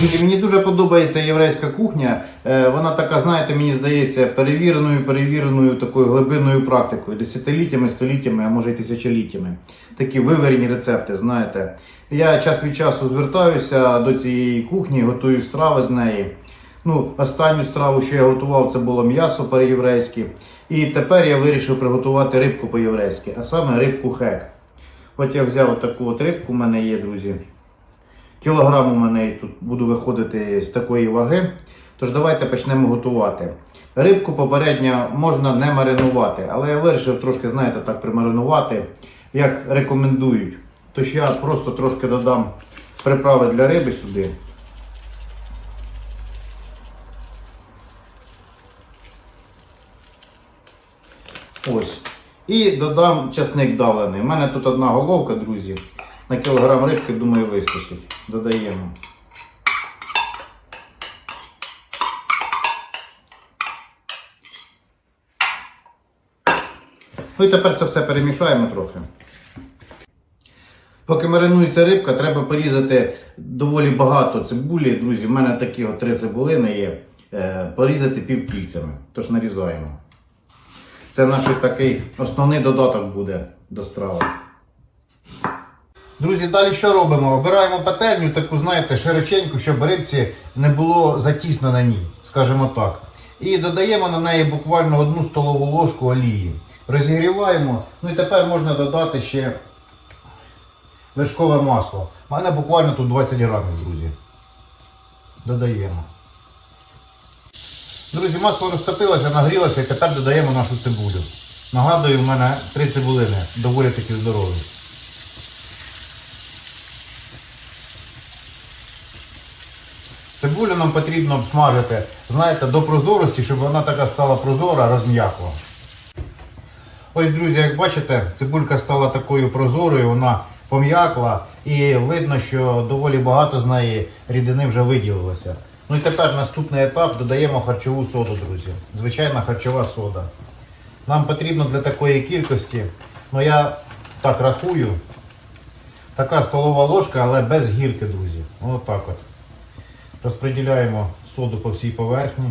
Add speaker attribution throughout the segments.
Speaker 1: Друзі, мені дуже подобається єврейська кухня. Е, Вона така, знаєте, мені здається, перевіреною, перевіреною такою глибинною практикою, десятиліттями, століттями, а може й тисячоліттями. Такі виверені рецепти, знаєте. Я час від часу звертаюся до цієї кухні, готую страви з неї. Ну, останню страву, що я готував, це було м'ясо по-єврейськи. І тепер я вирішив приготувати рибку по-єврейськи, а саме рибку хек. От я взяв таку от рибку, у мене є, друзі. Кілограм у мене тут буду виходити з такої ваги. Тож давайте почнемо готувати. Рибку попередньо можна не маринувати, але я вирішив трошки, знаєте, так примаринувати, як рекомендують. Тож я просто трошки додам приправи для риби сюди. Ось. І додам часник давлений. У мене тут одна головка, друзі. На кілограм рибки, думаю, вистачить. Додаємо. Ну і тепер це все перемішаємо трохи. Поки маринується рибка, треба порізати доволі багато цибулі. Друзі, в мене такі от три цибулини є. Е, Порізати півкільцями. Тож нарізаємо. Це наш такий основний додаток буде до страви. Друзі, далі що робимо? Обираємо пательню, таку, знаєте, широченьку, щоб рибці не було затісно на ній, скажімо так. І додаємо на неї буквально одну столову ложку олії. Розігріваємо. Ну і тепер можна додати ще вершкове масло. У мене буквально тут 20 грамів, друзі. Додаємо. Друзі, масло розтопилося, нагрілося і тепер додаємо нашу цибулю. Нагадую, в мене три цибулини, доволі таки здорові. Цибулю нам потрібно обсмажити, знаєте, до прозорості, щоб вона така стала прозора, розм'якла. Ось, друзі, як бачите, цибулька стала такою прозорою, вона пом'якла і видно, що доволі багато з неї рідини вже виділилося. Ну і тепер наступний етап додаємо харчову соду, друзі. Звичайна харчова сода. Нам потрібно для такої кількості, ну я так рахую, така столова ложка, але без гірки, друзі. Отак от. Розподіляємо соду по всій поверхні.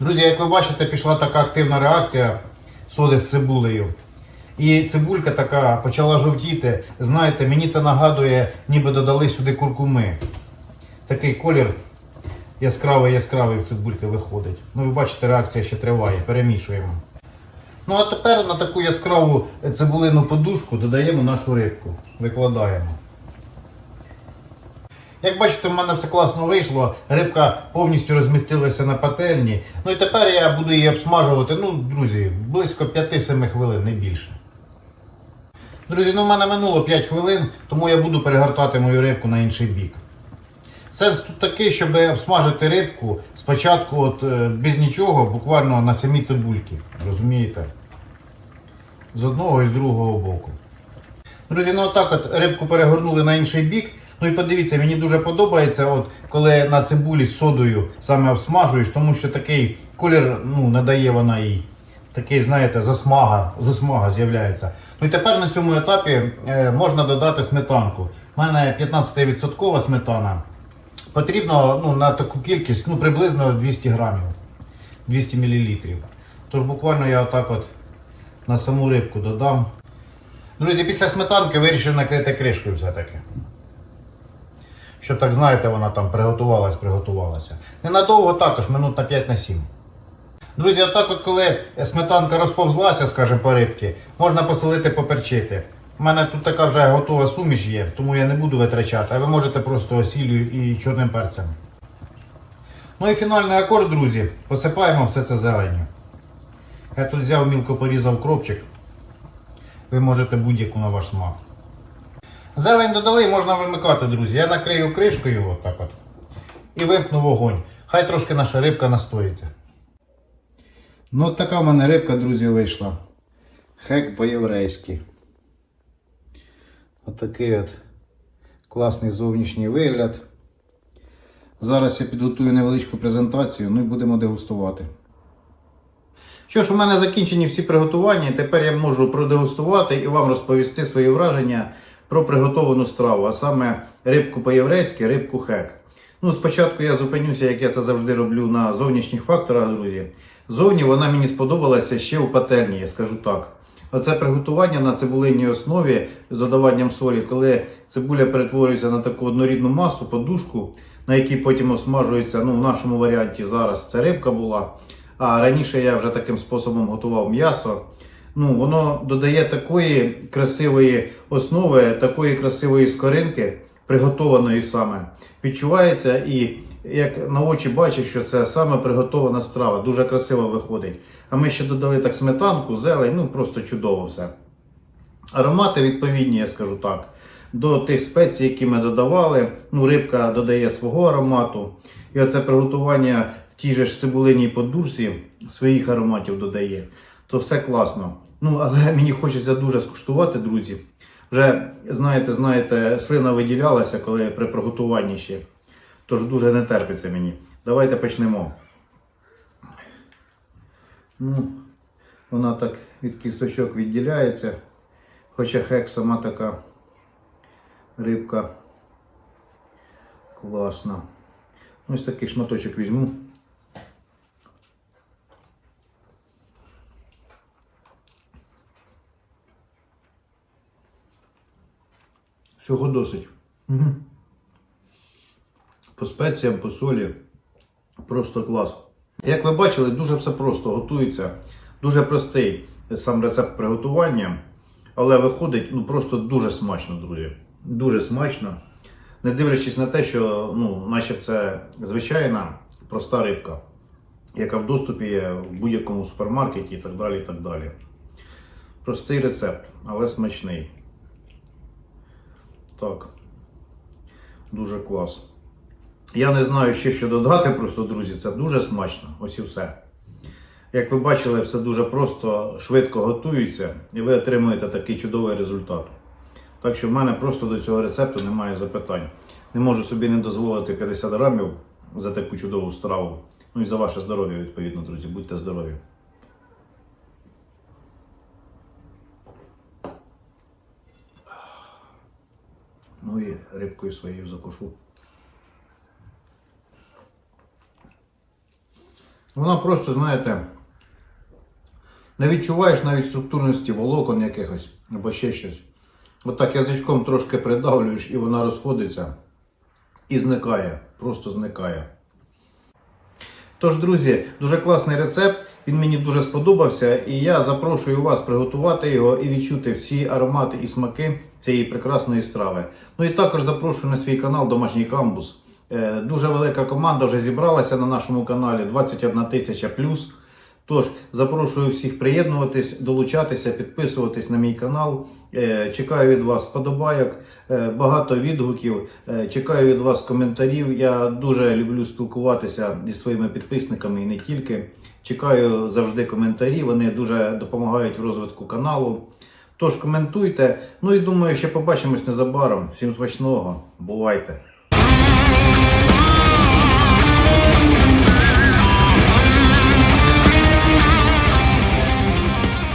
Speaker 1: Друзі, як ви бачите, пішла така активна реакція соди з цибулею. І цибулька така почала жовтіти. Знаєте, мені це нагадує, ніби додали сюди куркуми. Такий колір яскравий яскравий в цибульки виходить. Ну, ви бачите, реакція ще триває. Перемішуємо. Ну а тепер на таку яскраву цибулину подушку додаємо нашу рибку. Викладаємо. Як бачите, в мене все класно вийшло. Рибка повністю розмістилася на пательні. Ну і тепер я буду її обсмажувати, ну, друзі, близько 5-7 хвилин, не більше. Друзі, ну в мене минуло 5 хвилин, тому я буду перегортати мою рибку на інший бік. Сенс тут такий, щоб обсмажити рибку спочатку от, е, без нічого, буквально на самі цибульки. Розумієте? З одного і з другого боку. Друзі, ну отак от рибку перегорнули на інший бік. Ну і подивіться, мені дуже подобається, от коли на цибулі з содою саме обсмажуєш, тому що такий колір ну, надає вона їй. Такий, знаєте, засмага, засмага з'являється. Ну і тепер на цьому етапі е, можна додати сметанку. У мене 15% сметана. Потрібно ну, на таку кількість ну, приблизно 200 грамів, 200 мл. Тож буквально я отак от на саму рибку додам. Друзі, після сметанки вирішив накрити кришкою все-таки. Щоб так знаєте, вона там приготувалась, приготувалася. Ненадовго також, минут на 5 на 7. Друзі, отак от коли сметанка розповзлася, скажімо, по рибки, можна посолити поперчити. У мене тут така вже готова суміш є, тому я не буду витрачати, а ви можете просто осіллю і чорним перцем. Ну і фінальний акорд, друзі, посипаємо все це зеленню. Я тут взяв мілко порізав кропчик. Ви можете будь-яку на ваш смак. Зелень додали, можна вимикати, друзі. Я накрию кришкою отак от. І вимкну вогонь. Хай трошки наша рибка настоїться. Ну от така в мене рибка, друзі, вийшла. Хек по-єврейськи. Отакий от класний зовнішній вигляд. Зараз я підготую невеличку презентацію, ну і будемо дегустувати. Що ж, у мене закінчені всі приготування, тепер я можу продегустувати і вам розповісти свої враження про приготовану страву, а саме рибку по-єврейськи, рибку хек. Ну, спочатку я зупинюся, як я це завжди роблю, на зовнішніх факторах, друзі. Зовні вона мені сподобалася ще у пательні, я скажу так. Оце приготування на цибулинній основі з додаванням солі, коли цибуля перетворюється на таку однорідну масу, подушку, на якій потім осмажується, ну в нашому варіанті зараз це рибка була. А раніше я вже таким способом готував м'ясо. Ну, воно додає такої красивої основи, такої красивої скоринки, приготованої саме. Відчувається і як на очі бачиш, що це саме приготована страва, дуже красиво виходить. А ми ще додали так сметанку, зелень, ну просто чудово все. Аромати відповідні, я скажу так, до тих спецій, які ми додавали. Ну, рибка додає свого аромату. І оце приготування в тій же ж цибулиній подушці своїх ароматів додає. То все класно. Ну, але мені хочеться дуже скуштувати, друзі. Вже, знаєте, знаєте, слина виділялася, коли при приготуванні ще. Тож дуже не терпиться мені. Давайте почнемо. Ну, вона так від кісточок відділяється. Хоча хек сама така рибка класна. Ось такий шматочок візьму. Всього досить. Угу. По спеціям, по солі. Просто клас. Як ви бачили, дуже все просто готується. Дуже простий сам рецепт приготування. Але виходить ну, просто дуже смачно, друзі. Дуже смачно. Не дивлячись на те, що ну, наче це звичайна проста рибка, яка в доступі є в будь-якому супермаркеті і так далі. і так далі. Простий рецепт, але смачний. Так. Дуже клас. Я не знаю ще що додати, просто, друзі, це дуже смачно. Ось і все. Як ви бачили, все дуже просто, швидко готується, і ви отримуєте такий чудовий результат. Так що в мене просто до цього рецепту немає запитань. Не можу собі не дозволити 50 грамів за таку чудову страву. Ну і за ваше здоров'я, відповідно, друзі. Будьте здорові. Ну і рибкою своєю закушу. Вона просто, знаєте, не відчуваєш навіть структурності волокон якихось або ще щось. Отак язичком трошки придавлюєш і вона розходиться і зникає, просто зникає. Тож, друзі, дуже класний рецепт. Він мені дуже сподобався, і я запрошую вас приготувати його і відчути всі аромати і смаки цієї прекрасної страви. Ну і також запрошую на свій канал Домашній камбус. Е, Дуже велика команда вже зібралася на нашому каналі 21 тисяча плюс. Тож запрошую всіх приєднуватись, долучатися, підписуватись на мій канал. Е, Чекаю від вас вподобайок, е, багато відгуків. Е, Чекаю від вас коментарів. Я дуже люблю спілкуватися зі своїми підписниками і не тільки. Чекаю завжди коментарі. Вони дуже допомагають в розвитку каналу. Тож коментуйте. Ну і думаю, ще побачимось незабаром. Всім смачного. Бувайте!